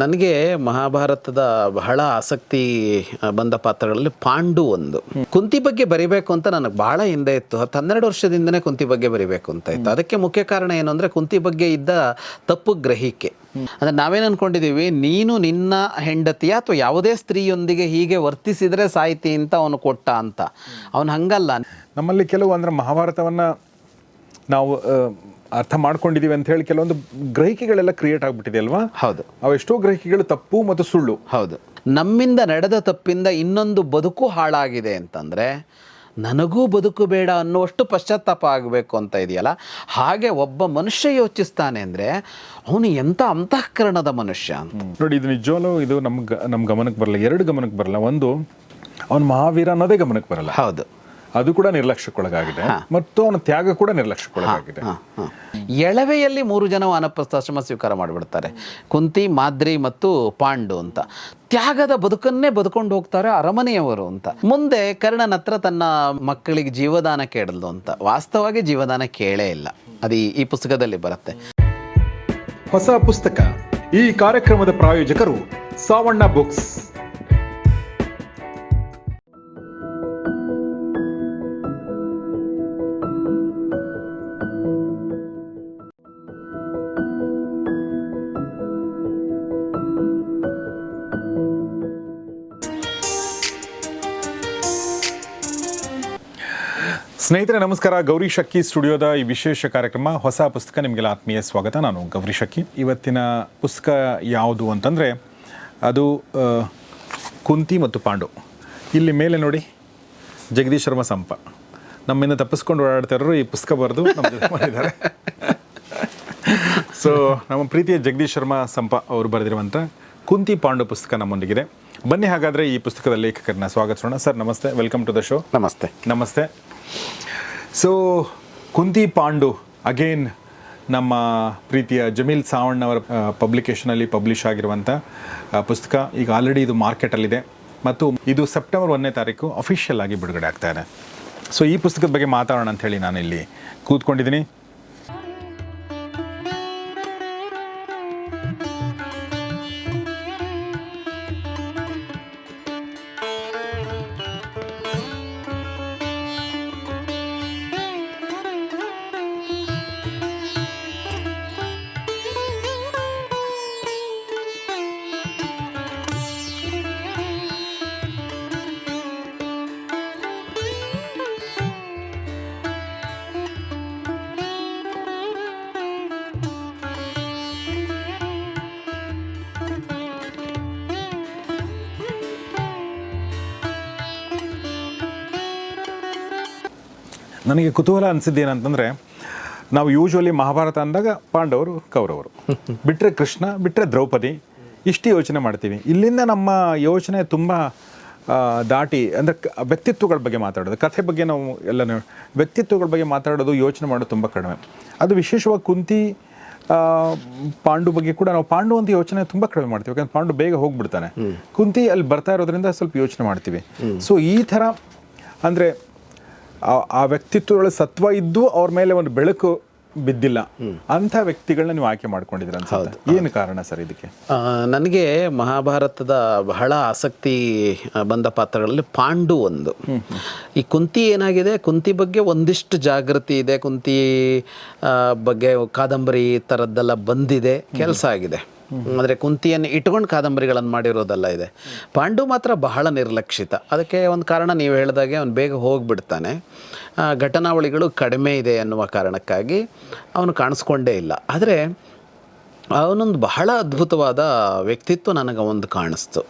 ನನಗೆ ಮಹಾಭಾರತದ ಬಹಳ ಆಸಕ್ತಿ ಬಂದ ಪಾತ್ರಗಳಲ್ಲಿ ಪಾಂಡು ಒಂದು. ಕುಂತಿ ಬಗ್ಗೆ ಬರಿಬೇಕು ಅಂತ ನನಗೆ ಬಹಳ ಹಿಂದೆ ಇತ್ತು. ಹತ್ತು ಹನ್ನೆರಡು ವರ್ಷದಿಂದನೇ ಕುಂತಿ ಬಗ್ಗೆ ಬರಿಬೇಕು ಅಂತ ಇತ್ತು. ಅದಕ್ಕೆ ಮುಖ್ಯ ಕಾರಣ ಏನು ಅಂದರೆ ಕುಂತಿ ಬಗ್ಗೆ ಇದ್ದ ತಪ್ಪು ಗ್ರಹಿಕೆ. ಅಂದರೆ ನಾವೇನು ಅಂದ್ಕೊಂಡಿದ್ದೀವಿ ನೀನು ನಿನ್ನ ಹೆಂಡತಿಯ ಅಥವಾ ಯಾವುದೇ ಸ್ತ್ರೀಯೊಂದಿಗೆ ಹೀಗೆ ವರ್ತಿಸಿದರೆ ಸಾಹಿತಿ ಅಂತ ಅವನು ಕೊಟ್ಟ ಅಂತ. ಅವನು ಹಂಗಲ್ಲ. ನಮ್ಮಲ್ಲಿ ಕೆಲವು ಅಂದ್ರೆ ಮಹಾಭಾರತವನ್ನು ನಾವು ಅರ್ಥ ಮಾಡ್ಕೊಂಡಿದೀವಿ ಅಂತ ಹೇಳಿ ಕೆಲವೊಂದು ಗ್ರಹಿಕೆಗಳೆಲ್ಲ ಕ್ರಿಯೇಟ್ ಆಗ್ಬಿಟ್ಟಿದೆ ಅಲ್ವಾ? ಹೌದು. ಅವೆಷ್ಟೋ ಗ್ರಹಿಕೆಗಳು ತಪ್ಪು ಮತ್ತು ಸುಳ್ಳು. ಹೌದು. ನಮ್ಮಿಂದ ನಡೆದ ತಪ್ಪಿಂದ ಇನ್ನೊಂದು ಬದುಕು ಹಾಳಾಗಿದೆ ಅಂತಂದರೆ ನನಗೂ ಬದುಕು ಬೇಡ ಅನ್ನುವಷ್ಟು ಪಶ್ಚಾತ್ತಾಪ ಆಗಬೇಕು ಅಂತ ಇದೆಯಲ್ಲ? ಹಾಗೆ ಒಬ್ಬ ಮನುಷ್ಯ ಯೋಚಿಸ್ತಾನೆ ಅಂದರೆ ಅವನು ಎಂಥ ಅಂತಃಕರಣದ ಮನುಷ್ಯ ಅಂತ. ನೋಡಿ ಇದು ನಿಜವಾಗ್ಲೂ ಇದು ನಮ್ಗೆ ನಮ್ಮ ಗಮನಕ್ಕೆ ಬರಲ್ಲ. ಎರಡು ಗಮನಕ್ಕೆ ಬರಲ್ಲ. ಒಂದು ಅವನು ಮಹಾವೀರ ಅನ್ನೋದೇ ಗಮನಕ್ಕೆ ಬರಲ್ಲ. ಹೌದು. ಅದು ಕೂಡ ನಿರ್ಲಕ್ಷ್ಯಕ್ಕೊಳಗಾಗಿದೆ. ಮತ್ತು ಅವನ ತ್ಯಾಗ ಕೂಡ ನಿರ್ಲಕ್ಷ್ಯಕ್ಕೊಳಗಾಗಿದೆ. ಹ, ಹ. ಎಳವೆಯಲ್ಲಿ ಮೂರು ಜನ ವಾನಪ್ರಸ್ಥಾಶ್ರಮ ಸ್ವೀಕಾರ ಮಾಡಿಬಿಡ್ತಾರೆ. ಕುಂತಿ ಮಾದ್ರಿ ಮತ್ತು ಪಾಂಡು ಅಂತ. ತ್ಯಾಗದ ಬದುಕನ್ನೇ ಬದುಕೊಂಡು ಹೋಗ್ತಾರೆ ಅರಮನೆಯವರು ಅಂತ. ಮುಂದೆ ಕರ್ಣನ ಹತ್ರ ತನ್ನ ಮಕ್ಕಳಿಗೆ ಜೀವದಾನ ಕೇಳಲು ಅಂತ. ವಾಸ್ತವವಾಗಿ ಜೀವದಾನ ಕೇಳೇ ಇಲ್ಲ. ಅದು ಈ- ಈ ಪುಸ್ತಕದಲ್ಲಿ ಬರುತ್ತೆ. ಹೊಸ ಪುಸ್ತಕ. ಈ ಕಾರ್ಯಕ್ರಮದ ಪ್ರಾಯೋಜಕರು ಸಾವಣ್ಣ ಬುಕ್ಸ್. ಸ್ನೇಹಿತರೆ ನಮಸ್ಕಾರ. ಗೌರಿ ಶಕ್ಕಿ ಸ್ಟುಡಿಯೋದ ಈ ವಿಶೇಷ ಕಾರ್ಯಕ್ರಮ ಹೊಸ ಪುಸ್ತಕ ನಿಮಗೆಲ್ಲ ಆತ್ಮೀಯ ಸ್ವಾಗತ. ನಾನು ಗೌರಿ ಶಕ್ಕಿ ಇವತ್ತಿನ ಪುಸ್ತಕ ಯಾವುದು ಅಂತಂದರೆ ಅದು ಕುಂತಿ ಮತ್ತು ಪಾಂಡು. ಇಲ್ಲಿ ಮೇಲೆ ನೋಡಿ ಜಗದೀಶ್ ಶರ್ಮ ಸಂಪ. ನಮ್ಮಿಂದ ತಪ್ಪಿಸ್ಕೊಂಡು ಓಡಾಡ್ತಾರರು ಈ ಪುಸ್ತಕ ಬರೆದು ಮಾಡಿದ್ದಾರೆ ಸೊ ನಮ್ಮ ಪ್ರೀತಿಯ ಜಗದೀಶ್ ಶರ್ಮ ಸಂಪ ಅವರು ಬರೆದಿರುವಂಥ ಕುಂತಿ ಪಾಂಡು ಪುಸ್ತಕ ನಮ್ಮೊಂದಿಗಿದೆ. ಬನ್ನಿ ಹಾಗಾದರೆ ಈ ಪುಸ್ತಕದ ಲೇಖಕರನ್ನ ಸ್ವಾಗತಿಸೋಣ. ಸರ್ ನಮಸ್ತೆ. ವೆಲ್ಕಮ್ ಟು ದ ಶೋ ನಮಸ್ತೆ. ನಮಸ್ತೆ. ಸೊ ಕುಂತಿ ಪಾಂಡು ಅಗೇನ್ ನಮ್ಮ ಪ್ರೀತಿಯ ಜಮೀಲ್ ಸಾವಣ್ಣವರ ಪಬ್ಲಿಕೇಶನಲ್ಲಿ ಪಬ್ಲಿಷ್ ಆಗಿರುವಂಥ ಪುಸ್ತಕ. ಈಗ ಆಲ್ರೆಡಿ ಇದು ಮಾರ್ಕೆಟಲ್ಲಿದೆ ಮತ್ತು ಇದು ಸೆಪ್ಟೆಂಬರ್ ಒಂದನೇ ತಾರೀಕು ಅಫಿಷಿಯಲ್ ಆಗಿ ಬಿಡುಗಡೆ ಆಗ್ತಾ ಇದೆ. ಸೊ ಈ ಪುಸ್ತಕದ ಬಗ್ಗೆ ಮಾತಾಡೋಣ ಅಂತ ನಾನು ಇಲ್ಲಿ ಕೂತ್ಕೊಂಡಿದ್ದೀನಿ. ನನಗೆ ಕುತೂಹಲ ಅನಿಸಿದ್ದು ಏನಂತಂದರೆ ನಾವು ಯೂಶ್ವಲಿ ಮಹಾಭಾರತ ಅಂದಾಗ ಪಾಂಡವರು ಕೌರವರು. ಬಿಟ್ಟರೆ ಕೃಷ್ಣ ಬಿಟ್ಟರೆ ದ್ರೌಪದಿ ಇಷ್ಟು ಯೋಚನೆ ಮಾಡ್ತೀವಿ. ಇಲ್ಲಿಂದ ನಮ್ಮ ಯೋಚನೆ ತುಂಬ ದಾಟಿ ಅಂದರೆ ವ್ಯಕ್ತಿತ್ವಗಳ ಬಗ್ಗೆ ಮಾತಾಡೋದು. ಕಥೆ ಬಗ್ಗೆ ನಾವು ಎಲ್ಲ ವ್ಯಕ್ತಿತ್ವಗಳ ಬಗ್ಗೆ ಮಾತಾಡೋದು ಯೋಚನೆ ಮಾಡೋದು ತುಂಬ ಕಡಿಮೆ. ಅದು ವಿಶೇಷವಾಗಿ ಕುಂತಿ ಪಾಂಡು ಬಗ್ಗೆ ಕೂಡ ನಾವು ಪಾಂಡು ಅಂತ ಯೋಚನೆ ತುಂಬ ಕಡಿಮೆ ಮಾಡ್ತೀವಿ. ಯಾಕಂದ್ರೆ ಪಾಂಡು ಬೇಗ ಹೋಗ್ಬಿಡ್ತಾನೆ. ಕುಂತಿ ಅಲ್ಲಿ ಬರ್ತಾ ಇರೋದ್ರಿಂದ ಸ್ವಲ್ಪ ಯೋಚನೆ ಮಾಡ್ತೀವಿ. ಸೊ ಈ ಥರ ಅಂದರೆ ಆ- ವ್ಯಕ್ತಿತ್ವಗಳ ಸತ್ವ ಇದ್ದು ಅವ್ರ ಮೇಲೆ ಒಂದು ಬೆಳಕು ಬಿದ್ದಿಲ್ಲ. ಅಂಥ ವ್ಯಕ್ತಿಗಳನ್ನ ನೀವು ಆಯ್ಕೆ ಮಾಡ್ಕೊಂಡಿದ್ದೀರ ಅನ್ಸುತ್ತೆ. ಏನು ಕಾರಣ ಸರ್ ಇದಕ್ಕೆ? ನನಗೆ ಮಹಾಭಾರತದ ಬಹಳ ಆಸಕ್ತಿ ಬಂದ ಪಾತ್ರಗಳಲ್ಲಿ ಪಾಂಡು ಒಂದು. ಈ ಕುಂತಿ ಏನಾಗಿದೆ? ಕುಂತಿ ಬಗ್ಗೆ ಒಂದಿಷ್ಟು ಜಾಗೃತಿ ಇದೆ. ಕುಂತಿ ಬಗ್ಗೆ ಕಾದಂಬರಿ ಥರದ್ದೆಲ್ಲ ಬಂದಿದೆ. ಕೆಲಸ ಆಗಿದೆ. ಅಂದರೆ ಕುಂತಿಯನ್ನು ಇಟ್ಕೊಂಡು ಕಾದಂಬರಿಗಳನ್ನು ಮಾಡಿರೋದಲ್ಲ ಇದೆ. ಪಾಂಡು ಮಾತ್ರ ಬಹಳ ನಿರ್ಲಕ್ಷಿತ. ಅದಕ್ಕೆ ಒಂದು ಕಾರಣ ನೀವು ಹೇಳಿದಾಗೆ ಅವನು ಬೇಗ ಹೋಗಿಬಿಡ್ತಾನೆ. ಘಟನಾವಳಿಗಳು ಕಡಿಮೆ ಇದೆ ಅನ್ನುವ ಕಾರಣಕ್ಕಾಗಿ ಅವನು ಕಾಣಿಸ್ಕೊಂಡೇ ಇಲ್ಲ. ಆದರೆ ಅವನೊಂದು ಬಹಳ ಅದ್ಭುತವಾದ ವ್ಯಕ್ತಿತ್ವ ನನಗೆ ಒಂದು ಕಾಣಿಸ್ತು.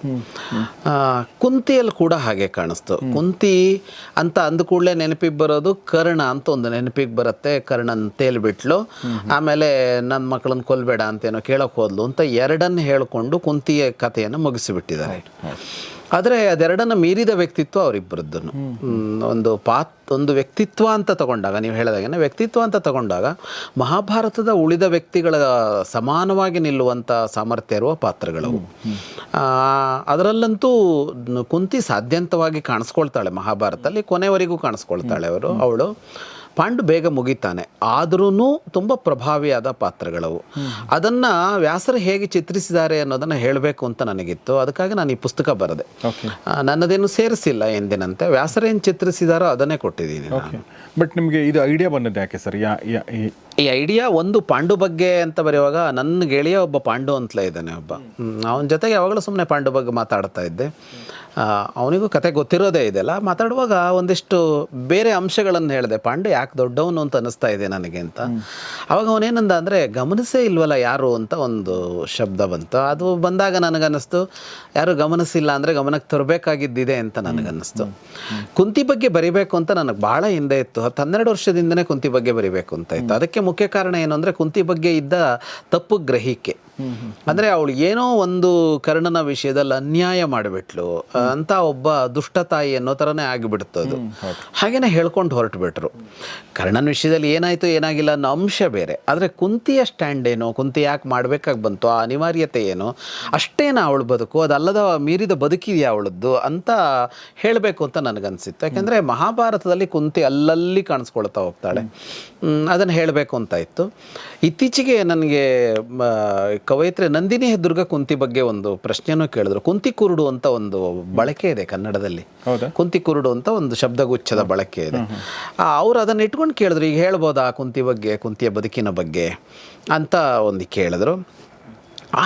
ಕುಂತಿಯಲ್ಲಿ ಕೂಡ ಹಾಗೆ ಕಾಣಿಸ್ತು. ಕುಂತಿ ಅಂತ ಅಂದ ಕೂಡಲೇ ನೆನಪಿಗೆ ಬರೋದು ಕರ್ಣ ಅಂತ ಒಂದು ನೆನಪಿಗೆ ಬರುತ್ತೆ ಕರ್ಣನ್ ತೇಲ್ಬಿಟ್ಲು ಆಮೇಲೆ ನನ್ನ ಮಕ್ಕಳನ್ನ ಕೊಲ್ಬೇಡ ಅಂತೇನೋ ಕೇಳೋಕೆ ಹೋದ್ಲು ಅಂತ ಎರಡನ್ನು ಹೇಳಿಕೊಂಡು ಕುಂತಿಯ ಕಥೆಯನ್ನು ಮುಗಿಸಿಬಿಟ್ಟಿದ್ದಾರೆ. ಆದರೆ ಅದೆರಡನ್ನು ಮೀರಿದ ವ್ಯಕ್ತಿತ್ವ ಅವರಿಬ್ಬರದ್ದನ್ನು ಒಂದು ಪಾತ್ ಒಂದು ವ್ಯಕ್ತಿತ್ವ ಅಂತ ತಗೊಂಡಾಗ ನೀವು ಹೇಳಿದಾಗೆ ವ್ಯಕ್ತಿತ್ವ ಅಂತ ತಗೊಂಡಾಗ ಮಹಾಭಾರತದ ಉಳಿದ ವ್ಯಕ್ತಿಗಳ ಸಮಾನವಾಗಿ ನಿಲ್ಲುವಂಥ ಸಾಮರ್ಥ್ಯ ಇರುವ ಪಾತ್ರಗಳವು. ಅದರಲ್ಲಂತೂ ಕುಂತಿ ಸಾಧ್ಯಂತವಾಗಿ ಕಾಣಿಸ್ಕೊಳ್ತಾಳೆ ಮಹಾಭಾರತದಲ್ಲಿ ಕೊನೆವರೆಗೂ ಕಾಣಿಸ್ಕೊಳ್ತಾಳೆ ಅವರು ಅವಳು. ಪಾಂಡು ಬೇಗ ಮುಗಿತಾನೆ. ಆದ್ರೂ ತುಂಬ ಪ್ರಭಾವಿಯಾದ ಪಾತ್ರಗಳವು. ಅದನ್ನು ವ್ಯಾಸರು ಹೇಗೆ ಚಿತ್ರಿಸಿದ್ದಾರೆ ಅನ್ನೋದನ್ನು ಹೇಳಬೇಕು ಅಂತ ನನಗಿತ್ತು. ಅದಕ್ಕಾಗಿ ನಾನು ಈ ಪುಸ್ತಕ ಬರೆದೆ. ನನ್ನದೇನು ಸೇರಿಸಿಲ್ಲ ಎಂದಿನಂತೆ. ವ್ಯಾಸರೇನು ಚಿತ್ರಿಸಿದಾರೋ ಅದನ್ನೇ ಕೊಟ್ಟಿದ್ದೀನಿ. ಬಟ್ ನಿಮಗೆ ಇದು ಐಡಿಯಾ ಬಂದದ್ದು ಯಾಕೆ ಸರ್ ಯಾ ಈ ಐಡಿಯಾ ಒಂದು ಪಾಂಡು ಬಗ್ಗೆ ಅಂತ ಬರೆಯುವಾಗ ನನ್ನ ಗೆಳೆಯ ಒಬ್ಬ ಪಾಂಡು ಅಂತಲೇ ಇದ್ದಾನೆ ಒಬ್ಬ. ಅವನ ಜೊತೆಗೆ ಯಾವಾಗಲೂ ಸುಮ್ಮನೆ ಪಾಂಡು ಬಗ್ಗೆ ಮಾತಾಡ್ತಾ ಇದ್ದೆ. ಅವನಿಗೂ ಕತೆ ಗೊತ್ತಿರೋದೇ ಇದೆಲ್ಲ. ಮಾತಾಡುವಾಗ ಒಂದಿಷ್ಟು ಬೇರೆ ಅಂಶಗಳನ್ನು ಹೇಳಿದೆ. ಪಾಂಡೆ ಯಾಕೆ ದೊಡ್ಡವನು ಅಂತ ಅನ್ನಿಸ್ತಾ ಇದೆ ನನಗೆ ಅಂತ. ಅವಾಗ ಅವನೇನಂದ ಅಂದರೆ ಗಮನಿಸೇ ಇಲ್ವಲ್ಲ ಯಾರು ಅಂತ ಒಂದು ಶಬ್ದ ಬಂತು. ಅದು ಬಂದಾಗ ನನಗನ್ನಿಸ್ತು ಯಾರು ಗಮನಿಸಿಲ್ಲ ಅಂದರೆ ಗಮನಕ್ಕೆ ತರಬೇಕಾಗಿದ್ದಿದೆ ಅಂತ ನನಗನ್ನಿಸ್ತು. ಕುಂತಿ ಬಗ್ಗೆ ಬರಿಬೇಕು ಅಂತ ನನಗೆ ಭಾಳ ಹಿಂದೆ ಇತ್ತು. ಹತ್ತು ಹನ್ನೆರಡು ವರ್ಷದಿಂದನೇ ಕುಂತಿ ಬಗ್ಗೆ ಬರಿಬೇಕು ಅಂತ ಇತ್ತು. ಅದಕ್ಕೆ ಮುಖ್ಯ ಕಾರಣ ಏನು ಅಂದರೆ ಕುಂತಿ ಬಗ್ಗೆ ಇದ್ದ ತಪ್ಪು ಗ್ರಹಿಕೆ. ಅಂದರೆ ಅವಳು ಏನೋ ಒಂದು ಕರ್ಣನ ವಿಷಯದಲ್ಲಿ ಅನ್ಯಾಯ ಮಾಡಿಬಿಟ್ಲು ಅಂತ ಒಬ್ಬ ದುಷ್ಟ ತಾಯಿ ಅನ್ನೋ ಥರನೇ ಆಗಿಬಿಡ್ತು ಅದು. ಹಾಗೇನೆ ಹೇಳ್ಕೊಂಡು ಹೊರಟುಬಿಟ್ರು. ಕರ್ಣನ ವಿಷಯದಲ್ಲಿ ಏನಾಯಿತು ಏನಾಗಿಲ್ಲ ಅನ್ನೋ ಅಂಶ ಬೇರೆ. ಆದರೆ ಕುಂತಿಯ ಸ್ಟ್ಯಾಂಡ್ ಏನು ಕುಂತಿ ಯಾಕೆ ಮಾಡಬೇಕಾಗಿ ಬಂತು ಆ ಅನಿವಾರ್ಯತೆ ಏನು ಅಷ್ಟೇನ ಅವಳು ಬದುಕು ಅದಲ್ಲದ ಮೀರಿದ ಬದುಕಿದೆಯಾ ಅವಳದ್ದು ಅಂತ ಹೇಳಬೇಕು ಅಂತ ನನಗನ್ಸಿತ್ತು. ಯಾಕೆಂದರೆ ಮಹಾಭಾರತದಲ್ಲಿ ಕುಂತಿ ಅಲ್ಲಲ್ಲಿ ಕಾಣಿಸ್ಕೊಳ್ತಾ ಹೋಗ್ತಾಳೆ. ಅದನ್ನು ಹೇಳಬೇಕು ಅಂತ ಇತ್ತು. ಇತ್ತೀಚೆಗೆ ನನಗೆ ಕವಯಿತ್ರಿ ನಂದಿನಿ ದುರ್ಗ ಕುಂತಿ ಬಗ್ಗೆ ಒಂದು ಪ್ರಶ್ನೆಯನ್ನು ಕೇಳಿದ್ರು. ಕುಂತಿ ಕುರುಡು ಅಂತ ಒಂದು ಬಳಕೆ ಇದೆ ಕನ್ನಡದಲ್ಲಿ. ಹೌದಾ? ಕುಂತಿ ಕುರುಡು ಅಂತ ಒಂದು ಶಬ್ದಗುಚ್ಛದ ಬಳಕೆ ಇದೆ. ಅವ್ರು ಅದನ್ನ ಇಟ್ಕೊಂಡು ಕೇಳಿದ್ರು ಈಗ ಹೇಳ್ಬೋದಾ ಕುಂತಿ ಬಗ್ಗೆ ಕುಂತಿಯ ಬದುಕಿನ ಬಗ್ಗೆ ಅಂತ ಒಂದು ಕೇಳಿದ್ರು.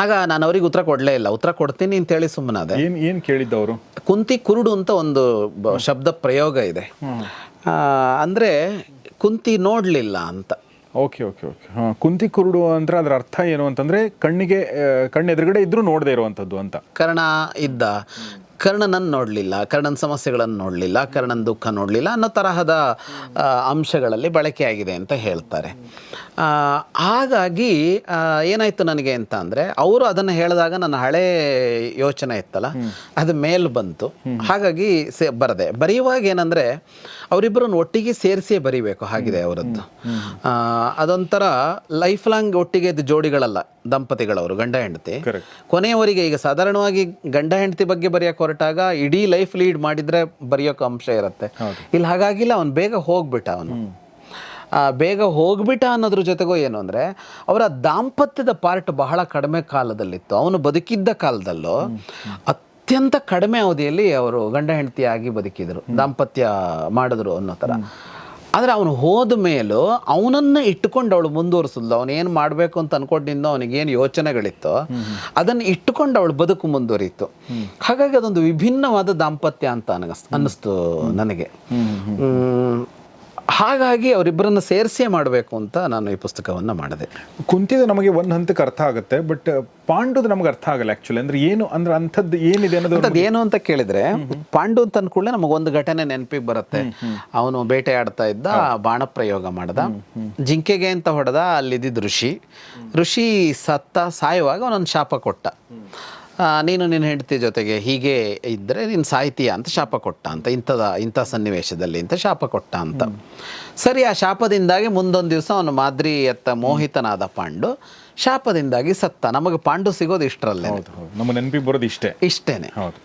ಆಗ ನಾನು ಅವ್ರಿಗೆ ಉತ್ತರ ಕೊಡಲೇ ಇಲ್ಲ. ಉತ್ತರ ಕೊಡ್ತೀನಿ ಅಂತೇಳಿ ಸುಮ್ಮನಾದೆ ಏನು ಏನು ಕೇಳಿದ್ದವರು ಕುಂತಿ ಕುರುಡು ಅಂತ ಒಂದು ಶಬ್ದ ಪ್ರಯೋಗ ಇದೆ. ಅಂದ್ರೆ ಕುಂತಿ ನೋಡಲಿಲ್ಲ ಅಂತ. Okay okay okay. ಹಾಂ, ಕುಂತಿ ಕುರುಡು ಅಂದ್ರೆ ಅದರ ಅರ್ಥ ಏನು ಅಂತಂದ್ರೆ ಕಣ್ಣಿಗೆ ಕಣ್ಣೆದುರುಗಡೆ ಇದ್ದರೂ ನೋಡದೇ ಇರುವಂಥದ್ದು ಅಂತ. ಕರ್ಣ ಇದ್ದ. ಕರ್ಣನನ್ನು ನೋಡಲಿಲ್ಲ ಕರ್ಣನ ಸಮಸ್ಯೆಗಳನ್ನು ನೋಡಲಿಲ್ಲ ಕರ್ಣನ ದುಃಖ ನೋಡಲಿಲ್ಲ ಅನ್ನೋ ತರಹದ ಅಂಶಗಳಲ್ಲಿ ಬಳಕೆಯಾಗಿದೆ ಅಂತ ಹೇಳ್ತಾರೆ. ಹಾಗಾಗಿ ಏನಾಯಿತು ನನಗೆ ಅಂತ ಅಂದರೆ ಅವರು ಅದನ್ನು ಹೇಳಿದಾಗ ನನ್ನ ಹಳೆ ಯೋಚನೆ ಇತ್ತಲ್ಲ ಅದು ಮೇಲ್ ಬಂತು. ಹಾಗಾಗಿ ಸೇ ಬರದೆ. ಬರೆಯುವಾಗ ಏನಂದರೆ ಅವರಿಬ್ಬರನ್ನು ಒಟ್ಟಿಗೆ ಸೇರಿಸಿಯೇ ಬರೀಬೇಕು ಹಾಗಿದೆ ಅವರದ್ದು. ಅದೊಂಥರ ಲೈಫ್ ಲಾಂಗ್ ಒಟ್ಟಿಗೆ ಜೋಡಿಗಳಲ್ಲ ದಂಪತಿಗಳವರು ಗಂಡ ಹೆಂಡತಿ. ಕೊನೆಯವರಿಗೆ ಕೊನೆಯವರೆಗೆ ಈಗ ಸಾಧಾರಣವಾಗಿ ಗಂಡ ಹೆಂಡತಿ ಬಗ್ಗೆ ಬರೆಯೋಕೆ ಹೊರಟಾಗ ಇಡೀ ಲೈಫ್ ಲೀಡ್ ಮಾಡಿದ್ರೆ ಬರೆಯೋಕೆ ಅಂಶ ಇರುತ್ತೆ. ಇಲ್ಲಿ ಹಾಗಾಗಿಲ್ಲ ಅವನು ಬೇಗ ಹೋಗ್ಬಿಟ್ಟ ಅವನು. ಆ, ಬೇಗ ಹೋಗ್ಬಿಟ್ಟ ಅನ್ನೋದ್ರ ಜೊತೆಗೂ ಏನು ಅಂದರೆ ಅವರ ದಾಂಪತ್ಯದ ಪಾರ್ಟ್ ಬಹಳ ಕಡಿಮೆ ಕಾಲದಲ್ಲಿತ್ತು. ಅವನು ಬದುಕಿದ್ದ ಕಾಲದಲ್ಲೂ ಅತ್ಯಂತ ಕಡಿಮೆ ಅವಧಿಯಲ್ಲಿ ಅವರು ಗಂಡ ಹೆಂಡತಿಯಾಗಿ ಬದುಕಿದರು. ದಾಂಪತ್ಯ ಮಾಡಿದ್ರು ಅನ್ನೋ ಥರ ಆದರೆ ಅವನು ಹೋದ ಮೇಲೂ ಅವನನ್ನು ಇಟ್ಟುಕೊಂಡು ಅವಳು ಮುಂದುವರಿಸಿದ್ಲು. ಅವನು ಏನು ಮಾಡಬೇಕು ಅಂತ ಅನ್ಕೊಂಡಿದ್ದೋ ಅವನಿಗೇನು ಯೋಚನೆಗಳಿತ್ತೋ ಅದನ್ನು ಇಟ್ಟುಕೊಂಡು ಅವಳು ಬದುಕು ಮುಂದುವರಿಯಿತು. ಹಾಗಾಗಿ ಅದೊಂದು ವಿಭಿನ್ನವಾದ ದಾಂಪತ್ಯ ಅಂತ ಅನಿಸ್ತು ಅನ್ನಿಸ್ತು ನನಗೆ. ಹಾಗಾಗಿ ಅವರಿಬ್ಬರನ್ನು ಸೇರಿಸೇ ಮಾಡಬೇಕು ಅಂತ ನಾನು ಈ ಪುಸ್ತಕವನ್ನು ಮಾಡಿದೆ. ಕುಂತಿದ ನಮಗೆ ಒಂದು ಹಂತಕ್ಕೆ ಅರ್ಥ ಆಗುತ್ತೆ ಬಟ್ ಪಾಂಡುದು ನಮಗೆ ಅರ್ಥ ಆಗಲ್ಲ ಆ್ಯಕ್ಚುಲಿ ಅಂದ್ರೆ ಏನು ಅಂದ್ರೆ ಅಂಥದ್ದು ಏನಿದೆ ಅನ್ನೋದು ಏನು ಅಂತ ಕೇಳಿದರೆ ಪಾಂಡು ಅಂತ ಅಂದ್ಕೊಳ್ಳೆ ನಮಗೆ ಒಂದು ಘಟನೆ ನೆನಪಿಗೆ ಬರುತ್ತೆ. ಅವನು ಬೇಟೆ ಆಡ್ತಾ ಇದ್ದ ಬಾಣ ಪ್ರಯೋಗ ಮಾಡ್ದ. ಜಿಂಕೆಗೆ ಅಂತ ಹೊಡೆದ ಅಲ್ಲಿದ್ದ ಋಷಿ. ಋಷಿ ಸತ್ತ ಸಾಯುವಾಗ ಅವನೊಂದು ಶಾಪ ಕೊಟ್ಟ. ನೀನು ನಿನ್ನ ಹೆಂಡತಿ ಜೊತೆಗೆ ಹೀಗೆ ಇದ್ದರೆ ನೀನು ಸಾಹಿತ್ಯ ಅಂತ ಶಾಪ ಕೊಟ್ಟ ಅಂತ ಇಂಥದ ಇಂಥ ಸನ್ನಿವೇಶದಲ್ಲಿ ಅಂತ ಶಾಪ ಕೊಟ್ಟ ಅಂತ. ಸರಿ ಆ ಶಾಪದಿಂದಾಗಿ ಮುಂದೊಂದು ದಿವಸ ಅವನು ಮಾದ್ರಿಯತ್ತ ಮೋಹಿತನಾದ ಪಾಂಡು ಶಾಪದಿಂದಾಗಿ ಸತ್ತ. ನಮಗೆ ಪಾಂಡು ಸಿಗೋದು ಇಷ್ಟರಲ್ಲೇ ನಮ್ಮ ನೆನಪಿಗೆ ಬರೋದು ಇಷ್ಟೇ. ಇಷ್ಟೇನೆ. ಹೌದು.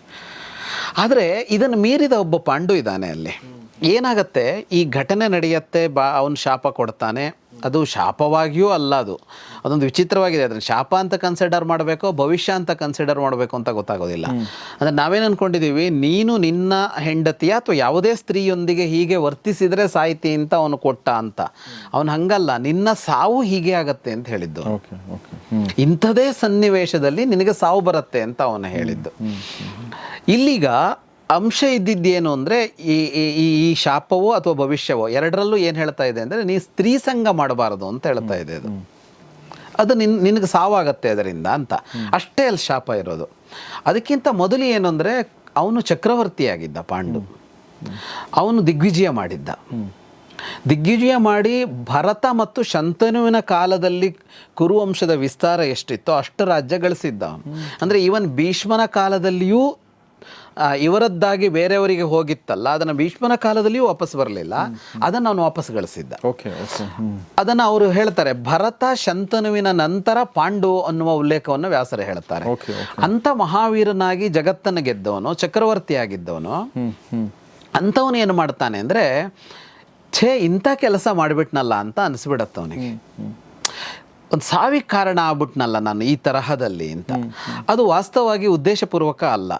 ಆದರೆ ಇದನ್ನು ಮೀರಿದ ಒಬ್ಬ ಪಾಂಡು ಇದ್ದಾನೆ ಅಲ್ಲಿ. ಏನಾಗತ್ತೆ? ಈ ಘಟನೆ ನಡೆಯುತ್ತೆ ಬಾ ಅವನು ಶಾಪ ಕೊಡ್ತಾನೆ. ಅದು ಶಾಪವಾಗಿಯೂ ಅಲ್ಲ ಅದು. ಅದೊಂದು ವಿಚಿತ್ರವಾಗಿದೆ. ಅದನ್ನು ಶಾಪ ಅಂತ ಕನ್ಸಿಡರ್ ಮಾಡಬೇಕೋ ಭವಿಷ್ಯ ಅಂತ ಕನ್ಸಿಡರ್ ಮಾಡಬೇಕು ಅಂತ ಗೊತ್ತಾಗೋದಿಲ್ಲ. ಅಂದರೆ ನಾವೇನು ಅಂದ್ಕೊಂಡಿದ್ದೀವಿ ನೀನು ನಿನ್ನ ಹೆಂಡತಿಯ ಅಥವಾ ಯಾವುದೇ ಸ್ತ್ರೀಯೊಂದಿಗೆ ಹೀಗೆ ವರ್ತಿಸಿದರೆ ಸಾಹಿತಿ ಅಂತ ಅವನು ಕೊಟ್ಟ ಅಂತ. ಅವನು ಹಂಗಲ್ಲ ನಿನ್ನ ಸಾವು ಹೀಗೆ ಆಗತ್ತೆ ಅಂತ ಹೇಳಿದ್ದು. Okay okay. ಹ್ಮ್. ಇಂಥದೇ ಸನ್ನಿವೇಶದಲ್ಲಿ ನಿನಗೆ ಸಾವು ಬರುತ್ತೆ ಅಂತ ಅವನು ಹೇಳಿದ್ದು. ಇಲ್ಲೀಗ ಅಂಶ ಇದ್ದಿದ್ದೇನು ಅಂದರೆ ಈ ಈ- ಶಾಪವೋ ಅಥವಾ ಭವಿಷ್ಯವೋ ಎರಡರಲ್ಲೂ ಏನು ಹೇಳ್ತಾ ಇದೆ ಅಂದರೆ ನೀ ಸ್ತ್ರೀ ಸಂಘ ಮಾಡಬಾರದು ಅಂತ ಹೇಳ್ತಾ ಇದೆ ಅದು ಅದು ನಿನ್ ನಿನಗೆ ಸಾವಾಗತ್ತೆ ಅದರಿಂದ ಅಂತ. ಅಷ್ಟೇ ಅಲ್ಲಿ ಶಾಪ ಇರೋದು. ಅದಕ್ಕಿಂತ ಮೊದಲು ಏನು ಅಂದರೆ ಅವನು ಚಕ್ರವರ್ತಿಯಾಗಿದ್ದ ಪಾಂಡು. ಅವನು ದಿಗ್ವಿಜಯ ಮಾಡಿದ್ದ. ದಿಗ್ವಿಜಯ ಮಾಡಿ ಭರತ ಮತ್ತು ಶಂತನುವಿನ ಕಾಲದಲ್ಲಿ ಕುರುವಂಶದ ವಿಸ್ತಾರ ಎಷ್ಟಿತ್ತೋ ಅಷ್ಟು ರಾಜ್ಯ ಗಳಿಸಿದ್ದ ಅವನು. ಅಂದರೆ ಈವನ್ ಭೀಷ್ಮನ ಕಾಲದಲ್ಲಿಯೂ ಇವರದ್ದಾಗಿ ಬೇರೆಯವರಿಗೆ ಹೋಗಿತ್ತಲ್ಲ ಅದನ್ನು ಭೀಷ್ಮನ ಕಾಲದಲ್ಲಿಯೂ ವಾಪಸ್ ಬರಲಿಲ್ಲ. ಅದನ್ನು ಅವನು ವಾಪಸ್ ಗಳಿಸಿದ್ದ. ಅದನ್ನು ಅವರು ಹೇಳ್ತಾರೆ ಭರತ ಶಂತನುವಿನ ನಂತರ ಪಾಂಡು ಅನ್ನುವ ಉಲ್ಲೇಖವನ್ನು ವ್ಯಾಸರು ಹೇಳ್ತಾರೆ. ಅಂಥ ಮಹಾವೀರನಾಗಿ ಜಗತ್ತನ್ನು ಗೆದ್ದವನು ಚಕ್ರವರ್ತಿಯಾಗಿದ್ದವನು ಅಂಥವನು ಏನು ಮಾಡ್ತಾನೆ ಅಂದರೆ ಛೇ ಇಂಥ ಕೆಲಸ ಮಾಡಿಬಿಟ್ನಲ್ಲ ಅಂತ ಅನಿಸ್ಬಿಡತ್ತೆ ಅವನಿಗೆ. ಒಂದು ಸಾವಿಗೆ ಕಾರಣ ಆಗ್ಬಿಟ್ನಲ್ಲ ನಾನು ಈ ತರಹದಲ್ಲಿ ಅಂತ. ಅದು ವಾಸ್ತವವಾಗಿ ಉದ್ದೇಶಪೂರ್ವಕ ಅಲ್ಲ.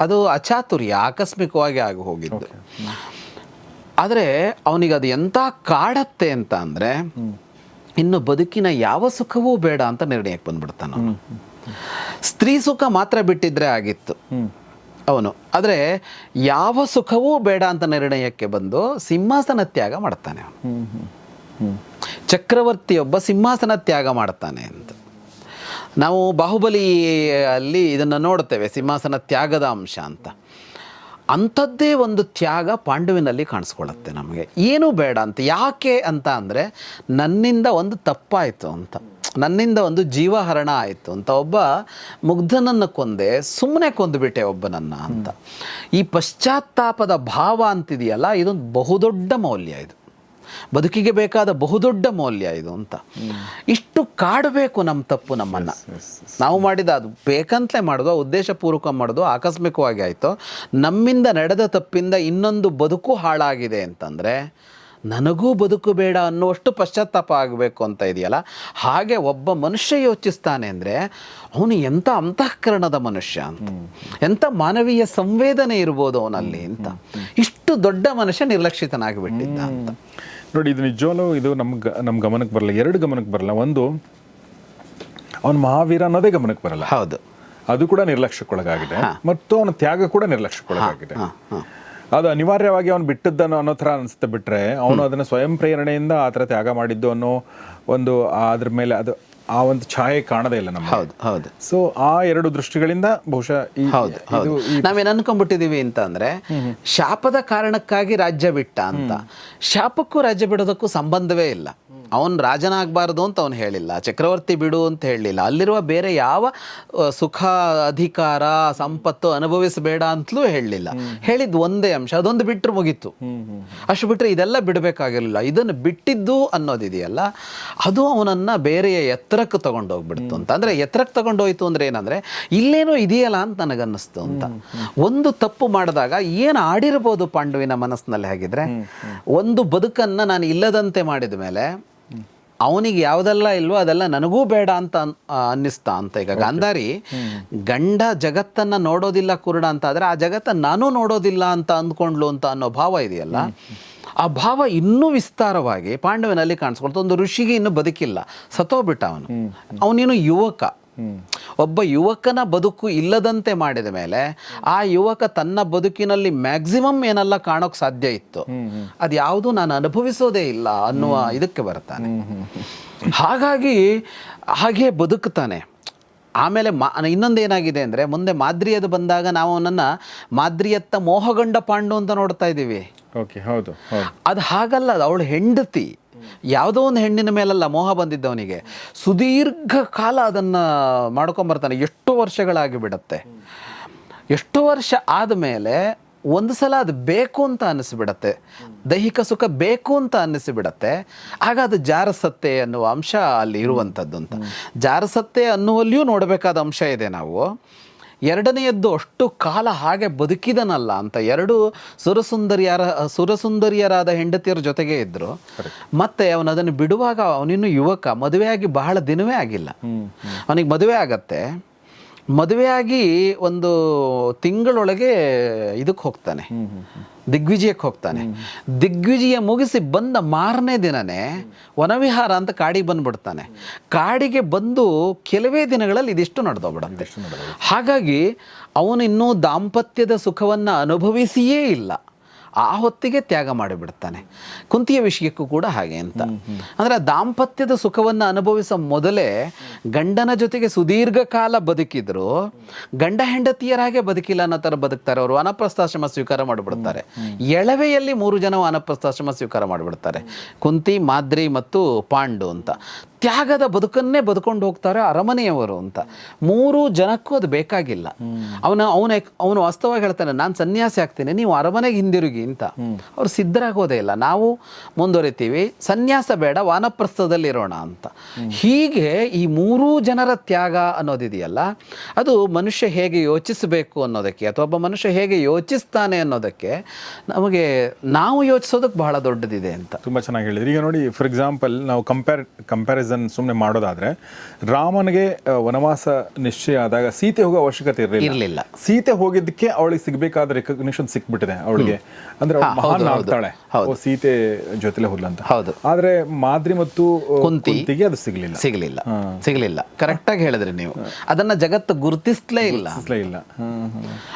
ಅದು ಅಚಾತುರ್ಯ ಆಕಸ್ಮಿಕವಾಗಿ ಆಗಿ ಹೋಗಿದ್ದು. ಆದರೆ ಅವನಿಗೆ ಅದು ಎಂಥ ಕಾಡತ್ತೆ ಅಂತ ಅಂದರೆ ಇನ್ನು ಬದುಕಿನ ಯಾವ ಸುಖವೂ ಬೇಡ ಅಂತ ನಿರ್ಣಯಕ್ಕೆ ಬಂದ್ಬಿಡ್ತಾನೆ ಅವನು. ಸ್ತ್ರೀ ಸುಖ ಮಾತ್ರ ಬಿಟ್ಟಿದ್ರೆ ಆಗಿತ್ತು. ಅವನು. ಆದರೆ ಯಾವ ಸುಖವೂ ಬೇಡ ಅಂತ ನಿರ್ಣಯಕ್ಕೆ ಬಂದು ಸಿಂಹಾಸನ ತ್ಯಾಗ ಮಾಡ್ತಾನೆ ಅವನು. ಚಕ್ರವರ್ತಿಯೊಬ್ಬ ಸಿಂಹಾಸನ ತ್ಯಾಗ ಮಾಡ್ತಾನೆ ಅಂತ. ನಾವು ಬಾಹುಬಲಿ ಅಲ್ಲಿ ಇದನ್ನು ನೋಡ್ತೇವೆ ಸಿಂಹಾಸನ ತ್ಯಾಗದ ಅಂಶ ಅಂತ. ಅಂಥದ್ದೇ ಒಂದು ತ್ಯಾಗ ಪಾಂಡುವಿನಲ್ಲಿ ಕಾಣಿಸ್ಕೊಳ್ಳುತ್ತೆ ನಮಗೆ. ಏನೂ ಬೇಡ ಅಂತ. ಯಾಕೆ ಅಂತ ಅಂದರೆ, ನನ್ನಿಂದ ಒಂದು ತಪ್ಪಾಯಿತು ಅಂತ. ನನ್ನಿಂದ ಒಂದು ಜೀವಹರಣ ಆಯಿತು ಅಂತ. ಒಬ್ಬ ಮುಗ್ಧನನ್ನು ಕೊಂದೆ ಸುಮ್ಮನೆ ಕೊಂದುಬಿಟ್ಟೆ ಒಬ್ಬನನ್ನ ಅಂತ. ಈ ಪಶ್ಚಾತ್ತಾಪದ ಭಾವ ಅಂತಿದೆಯಲ್ಲ, ಇದೊಂದು ಬಹುದೊಡ್ಡ ಮೌಲ್ಯ ಇದು. ಬದುಕಿಗೆ ಬೇಕಾದ ಬಹುದೊಡ್ಡ ಮೌಲ್ಯ ಇದು ಅಂತ. ಇಷ್ಟು ಕಾಡಬೇಕು ನಮ್ಮ ತಪ್ಪು ನಮ್ಮನ್ನು. ನಾವು ಮಾಡಿದ ಅದು ಬೇಕಂತಲೇ ಮಾಡೋದು ಉದ್ದೇಶಪೂರ್ವಕ ಮಾಡೋದು ಆಕಸ್ಮಿಕವಾಗಿ ಆಯಿತು. ನಮ್ಮಿಂದ ನಡೆದ ತಪ್ಪಿಂದ ಇನ್ನೊಂದು ಬದುಕು ಹಾಳಾಗಿದೆ ಅಂತಂದರೆ ನನಗೂ ಬದುಕು ಬೇಡ ಅನ್ನುವಷ್ಟು ಪಶ್ಚಾತ್ತಾಪ ಆಗಬೇಕು ಅಂತ ಇದೆಯಲ್ಲ? ಹಾಗೆ ಒಬ್ಬ ಮನುಷ್ಯ ಯೋಚಿಸ್ತಾನೆ ಅಂದರೆ ಅವನು ಎಂಥ ಅಂತಃಕರಣದ ಮನುಷ್ಯ ಅಂತ. ಎಂಥ ಮಾನವೀಯ ಸಂವೇದನೆ ಇರ್ಬೋದು ಅವನಲ್ಲಿ ಅಂತ. ಇಷ್ಟು ದೊಡ್ಡ ಮನುಷ್ಯ ನಿರ್ಲಕ್ಷಿತನಾಗಿಬಿಟ್ಟಿದ್ದ ಅಂತ. ನೋಡಿ ಇದು ನಿಜವಾಗ್ಲೂ ಇದು ನಮ್ಗೆ ನಮ್ಮ ಗಮನಕ್ಕೆ ಬರಲ್ಲ ಎರಡು ಗಮನಕ್ಕೆ ಬರಲ್ಲ. ಒಂದು ಅವನ ಮಹಾವೀರ ಅನ್ನೋದೇ ಗಮನಕ್ಕೆ ಬರಲ್ಲ. ಹೌದು. ಅದು ಕೂಡ ನಿರ್ಲಕ್ಷ್ಯಕ್ಕೊಳಗಾಗಿದೆ. ಮತ್ತು ಅವನ ತ್ಯಾಗ ಕೂಡ ನಿರ್ಲಕ್ಷ್ಯಕ್ಕೊಳಗಾಗಿದೆ. ಅದು ಅನಿವಾರ್ಯವಾಗಿ ಅವನು ಬಿಟ್ಟದ್ದನ್ನು ಅನ್ನೋ ಥರ ಅನಿಸುತ್ತೆ ಬಿಟ್ರೆ ಅವನು ಅದನ್ನ ಸ್ವಯಂ ಪ್ರೇರಣೆಯಿಂದ ಆ ಥರ ತ್ಯಾಗ ಮಾಡಿದ್ದು ಅನ್ನೋ ಒಂದು ಅದ್ರ ಮೇಲೆ ಅದು ಆ ಒಂದು ಛಾಯೆ ಕಾಣದೇ ಇಲ್ಲ ನಮ್ಮ ಹೌದು ಹೌದು. ಸೊ ಆ ಎರಡು ದೃಷ್ಟಿಗಳಿಂದ ಬಹುಶಃ ಈ ಹೌದು ಹೌದು. ನಾವೇನು ಅನ್ಕೊಂಡ್ಬಿಟ್ಟಿದೀವಿ ಅಂತ ಅಂದ್ರೆ ಶಾಪದ ಕಾರಣಕ್ಕಾಗಿ ರಾಜ್ಯ ಬಿಟ್ಟ ಅಂತ. ಶಾಪಕ್ಕೂ ರಾಜ್ಯ ಬಿಡೋದಕ್ಕೂ ಸಂಬಂಧವೇ ಇಲ್ಲ. ಅವನು ರಾಜನಾಗಬಾರದು ಅಂತ ಅವನು ಹೇಳಿಲ್ಲ ಚಕ್ರವರ್ತಿ ಬಿಡು ಅಂತ ಹೇಳಲಿಲ್ಲ ಅಲ್ಲಿರುವ ಬೇರೆ ಯಾವ ಸುಖ ಅಧಿಕಾರ ಸಂಪತ್ತು ಅನುಭವಿಸಬೇಡ ಅಂತಲೂ ಹೇಳಲಿಲ್ಲ ಹೇಳಿದ್ದು ಒಂದೇ ಅಂಶ ಅದೊಂದು ಬಿಟ್ಟರು ಮುಗೀತು. ಅಷ್ಟು ಬಿಟ್ಟರೆ ಇದೆಲ್ಲ ಬಿಡಬೇಕಾಗಿರಲಿಲ್ಲ. ಇದನ್ನು ಬಿಟ್ಟಿದ್ದು ಅನ್ನೋದಿದೆಯಲ್ಲ ಅದು ಅವನನ್ನು ಬೇರೆಯ ಎತ್ತರಕ್ಕೆ ತಗೊಂಡೋಗ್ಬಿಡ್ತು ಅಂತ. ಅಂದರೆ ಎತ್ತರಕ್ಕೆ ತಗೊಂಡೋಯ್ತು ಅಂದರೆ ಏನಂದರೆ ಇಲ್ಲೇನೋ ಇದೆಯಲ್ಲ ಅಂತ ನನಗನ್ನಿಸ್ತು ಅಂತ. ಒಂದು ತಪ್ಪು ಮಾಡಿದಾಗ ಏನು ಆಡಿರ್ಬೋದು ಪಾಂಡುವಿನ ಮನಸ್ಸಿನಲ್ಲಿ ಹಾಗಿದ್ರೆ ಒಂದು ಬದುಕನ್ನು ನಾನು ಇಲ್ಲದಂತೆ ಮಾಡಿದ ಮೇಲೆ ಅವನಿಗೆ ಯಾವುದೆಲ್ಲ ಇಲ್ವೋ ಅದೆಲ್ಲ ನನಗೂ ಬೇಡ ಅಂತ ಅನ್- ಅನ್ನಿಸ್ತಾ ಅಂತ ಈಗ ಗಾಂಧಾರಿ ಗಂಡ ಜಗತ್ತನ್ನ ನೋಡೋದಿಲ್ಲ ಕುರುಡ ಅಂತ ಆದ್ರೆ ಆ ಜಗತ್ತನ್ನ ನಾನು ನೋಡೋದಿಲ್ಲ ಅಂತ ಅಂದ್ಕೊಂಡ್ಲು ಅಂತ ಅನ್ನೋ ಭಾವ ಇದೆಯಲ್ಲ? ಆ ಭಾವ ಇನ್ನೂ ವಿಸ್ತಾರವಾಗಿ ಪಾಂಡವನಲ್ಲಿ ಕಾಣಿಸ್ಕೊಳ್ತು. ಒಂದು ಋಷಿಗೆ ಇನ್ನೂ ಬದುಕಿಲ್ಲ. ಸತ್ತೋಗ್ಬಿಟ್ಟ ಅವನು. ಅವನೇನು ಯುವಕ. ಒಬ್ಬ ಯುವಕನ ಬದುಕು ಇಲ್ಲದಂತೆ ಮಾಡಿದ ಮೇಲೆ ಆ ಯುವಕ ತನ್ನ ಬದುಕಿನಲ್ಲಿ ಮ್ಯಾಕ್ಸಿಮಮ್ ಏನೆಲ್ಲ ಕಾಣೋಕ್ ಸಾಧ್ಯ ಇತ್ತು? ಅದು ಯಾವುದು ನಾನು ಅನುಭವಿಸೋದೇ ಇಲ್ಲ ಅನ್ನುವ ಇದಕ್ಕೆ ಬರ್ತಾನೆ ಹಾಗಾಗಿ ಹಾಗೆ ಬದುಕ್ತಾನೆ ಆಮೇಲೆ ಮಾ ಇನ್ನೊಂದು ಏನಾಗಿದೆ ಅಂದರೆ ಮುಂದೆ ಮಾದ್ರಿಯದು ಬಂದಾಗ ನಾವು ಅವನನ್ನು ಮಾದ್ರಿಯತ್ತ ಮೋಹಗಂಡ ಪಾಂಡು ಅಂತ ನೋಡ್ತಾ ಇದ್ದೀವಿ. ಓಕೆ ಹೌದು ಅದು ಹಾಗಲ್ಲ ಅವಳು ಹೆಂಡತಿ. ಯಾವುದೋ ಒಂದು ಹೆಣ್ಣಿನ ಮೇಲೆಲ್ಲ ಮೋಹ ಬಂದಿದ್ದವನಿಗೆ. ಸುದೀರ್ಘ ಕಾಲ ಅದನ್ನು ಮಾಡ್ಕೊಂಬರ್ತಾನೆ ಎಷ್ಟೋ ವರ್ಷಗಳಾಗಿ ಬಿಡತ್ತೆ. ಎಷ್ಟೋ ವರ್ಷ ಆದಮೇಲೆ ಒಂದು ಸಲ ಅದು ಬೇಕು ಅಂತ ಅನ್ನಿಸ್ಬಿಡತ್ತೆ. ದೈಹಿಕ ಸುಖ ಬೇಕು ಅಂತ ಅನ್ನಿಸಿಬಿಡತ್ತೆ. ಆಗ ಅದು ಜಾರಸತ್ತೆ ಅನ್ನುವ ಅಂಶ ಅಲ್ಲಿ ಇರುವಂಥದ್ದು ಅಂತ. ಜಾರಸತ್ತೆ ಅನ್ನುವಲ್ಲಿಯೂ ನೋಡಬೇಕಾದ ಅಂಶ ಇದೆ ನಾವು. ಎರಡನೆಯದ್ದು ಅಷ್ಟು ಕಾಲ ಹಾಗೆ ಬದುಕಿದನಲ್ಲ ಅಂತ. ಎರಡು ಸುರಸುಂದರಿಯರ ಸುರಸುಂದರಿಯರಾದ ಹೆಂಡತಿಯರ ಜೊತೆಗೆ ಇದ್ದರು ಮತ್ತೆ ಅವನು ಅದನ್ನು ಬಿಡುವಾಗ ಅವನಿನ್ನು ಯುವಕ ಮದುವೆಯಾಗಿ ಬಹಳ ದಿನವೇ ಆಗಿಲ್ಲ. ಅವನಿಗೆ ಮದುವೆ ಆಗತ್ತೆ. ಮದುವೆಯಾಗಿ ಒಂದು ತಿಂಗಳೊಳಗೆ ಇದಕ್ಕೆ ಹೋಗ್ತಾನೆ. ದಿಗ್ವಿಜಯಕ್ಕೆ ಹೋಗ್ತಾನೆ. ದಿಗ್ವಿಜಯ ಮುಗಿಸಿ ಬಂದ ಮಾರನೇ ದಿನನೇ ವನವಿಹಾರ ಅಂತ ಕಾಡಿಗೆ ಬಂದ್ಬಿಡ್ತಾನೆ. ಕಾಡಿಗೆ ಬಂದು ಕೆಲವೇ ದಿನಗಳಲ್ಲಿ ಇದಿಷ್ಟು ನಡೆದೋಗ್ಬಿಡುತ್ತೆ. ಹಾಗಾಗಿ ಅವನು ಇನ್ನೂ ದಾಂಪತ್ಯದ ಸುಖವನ್ನು ಅನುಭವಿಸಿಯೇ ಇಲ್ಲ. ಆ ಹೊತ್ತಿಗೆ ತ್ಯಾಗ ಮಾಡಿಬಿಡ್ತಾನೆ. ಕುಂತಿಯ ವಿಷಯಕ್ಕೂ ಕೂಡ ಹಾಗೆ ಅಂತ. ಅಂದರೆ ದಾಂಪತ್ಯದ ಸುಖವನ್ನು ಅನುಭವಿಸೋ ಮೊದಲೇ ಗಂಡನ ಜೊತೆಗೆ ಸುದೀರ್ಘ ಕಾಲ ಬದುಕಿದ್ರು. ಗಂಡ ಹೆಂಡತಿಯರಾಗೆ ಬದುಕಿಲ್ಲ ಅನ್ನೋ ಥರ ಬದುಕ್ತಾರೆ ಅವರು. ಅನಪ್ರಸ್ಥಾಶ್ರಮ ಸ್ವೀಕಾರ ಮಾಡಿಬಿಡ್ತಾರೆ. ಎಳವೆಯಲ್ಲಿ ಮೂರು ಜನ ಅನಪ್ರಸ್ಥಾಶ್ರಮ ಸ್ವೀಕಾರ ಮಾಡಿಬಿಡ್ತಾರೆ. ಕುಂತಿ, ಮಾದ್ರಿ ಮತ್ತು ಪಾಂಡು ಅಂತ. ತ್ಯಾಗದ ಬದುಕನ್ನೇ ಬದುಕೊಂಡು ಹೋಗ್ತಾರೆ ಅರಮನೆಯವರು ಅಂತ. ಮೂರು ಜನಕ್ಕೂ ಅದು ಬೇಕಾಗಿಲ್ಲ. ಅವನ ಅವನ ಅವನು ವಾಸ್ತವವಾಗಿ ಹೇಳ್ತಾನೆ, ನಾನು ಸನ್ಯಾಸಿ ಆಗ್ತೇನೆ, ನೀವು ಅರಮನೆಗೆ ಹಿಂದಿರುಗಿ ಅಂತ. ಅವ್ರು ಸಿದ್ಧರಾಗೋದೇ ಇಲ್ಲ. ನಾವು ಮುಂದುವರಿತೀವಿ. ಸನ್ಯಾಸ ಬೇಡ, ವಾನಪ್ರಸ್ಥದಲ್ಲಿರೋಣ ಅಂತ. ಹೀಗೆ ಈ ಮೂರೂ ಜನರ ತ್ಯಾಗ ಅನ್ನೋದಿದೆಯಲ್ಲ, ಅದು ಮನುಷ್ಯ ಹೇಗೆ ಯೋಚಿಸಬೇಕು ಅನ್ನೋದಕ್ಕೆ, ಅಥವಾ ಒಬ್ಬ ಮನುಷ್ಯ ಹೇಗೆ ಯೋಚಿಸ್ತಾನೆ ಅನ್ನೋದಕ್ಕೆ ನಮಗೆ, ನಾವು ಯೋಚಿಸೋದಕ್ಕೆ ಬಹಳ ದೊಡ್ಡದಿದೆ ಅಂತ. ತುಂಬ ಚೆನ್ನಾಗಿ ಹೇಳಿದ್ರಿ. ಈಗ ನೋಡಿ ಫಾರ್ ಎಕ್ಸಾಂಪಲ್ ನಾವು ಕಂಪೇರ್ ಕಂಪ್ಯಾರಿಸನ್ ಸುಮ್ಮನೆ ಮಾಡೋದಾದ್ರೆ ರಾಮನಿಗೆ ವನವಾಸ ನಿಶ್ಚಯ ಆದಾಗ ಸೀತೆ ಹೋಗೋ ಅವಶ್ಯಕತೆ ಇರಲಿಲ್ಲ. ಸೀತೆ ಹೋಗಿದ್ದಕ್ಕೆ ಅವಳಿಗೆ ಸಿಗಬೇಕಾದ ರೆಕಗ್ನಿಷನ್ ಸಿಕ್ಬಿಟ್ಟಿದೆ ಅವಳಿಗೆ. ಅಂದ್ರೆ ಮಹಾನ್ ಆಗ್ತಾಳೆ. ಸೀತೆ ಜೊತೆಲೆ ಹೋದ್ಲಂತ. ಹೌದು. ಆದ್ರೆ ಮಾದ್ರಿ ಮತ್ತು ಕುಂತಿಗೆ ಅದು ಸಿಗ್ಲಿಲ್ಲ. ಸಿಗಲಿಲ್ಲ. ಸಿಗಲಿಲ್ಲ. ಕರೆಕ್ಟಾಗಿ ಹೇಳಿದ್ರಿ ನೀವು. ಅದನ್ನ ಜಗತ್ತು ಗುರುತಿಸ್ಲೇ ಇಲ್ಲ. ಇಲ್ಲ.